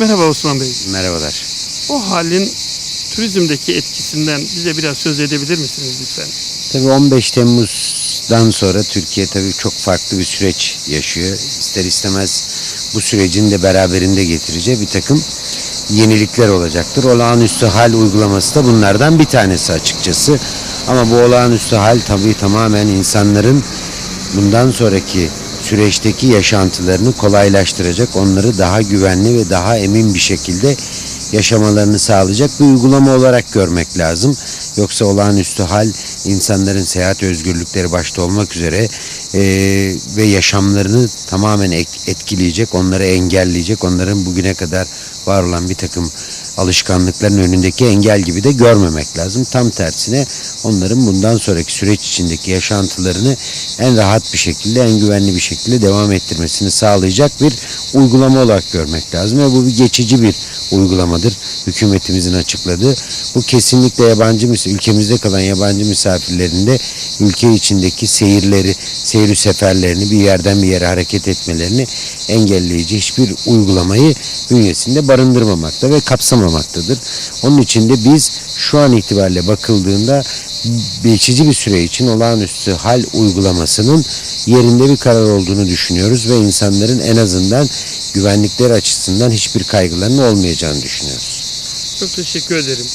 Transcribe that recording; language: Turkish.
Merhaba Osman Bey. Merhabalar. O halin turizmdeki etkisinden bize biraz söz edebilir misiniz lütfen? Tabii 15 Temmuz'dan sonra Türkiye tabii çok farklı bir süreç yaşıyor. İster istemez bu sürecin de beraberinde getireceği bir takım yenilikler olacaktır. Olağanüstü hal uygulaması da bunlardan bir tanesi açıkçası. Ama bu olağanüstü hal tabii tamamen insanların bundan sonraki süreçteki yaşantılarını kolaylaştıracak, onları daha güvenli ve daha emin bir şekilde yaşamalarını sağlayacak bir uygulama olarak görmek lazım. Yoksa olağanüstü hal insanların seyahat özgürlükleri başta olmak üzere eee, ve yaşamlarını tamamen ek- etkileyecek, onları engelleyecek, onların bugüne kadar var olan bir takım alışkanlıkların önündeki engel gibi de görmemek lazım. Tam tersine onların bundan sonraki süreç içindeki yaşantılarını en rahat bir şekilde, en güvenli bir şekilde devam ettirmesini sağlayacak bir uygulama olarak görmek lazım. Ve bu bir geçici bir uygulamadır. Hükümetimizin açıkladığı. Bu kesinlikle yabancı ülkemizde kalan yabancı misafirlerin de ülke içindeki seyirleri, seyir seferlerini bir yerden bir yere hareket etmelerini engelleyici hiçbir uygulamayı bünyesinde barındırmamakta ve kapsamamaktadır. Onun için de biz şu an itibariyle bakıldığında geçici bir süre için olağanüstü hal uygulamasının yerinde bir karar olduğunu düşünüyoruz ve insanların en azından güvenlikleri açısından hiçbir kaygılarının olmayacağını düşünüyoruz. Çok teşekkür ederim.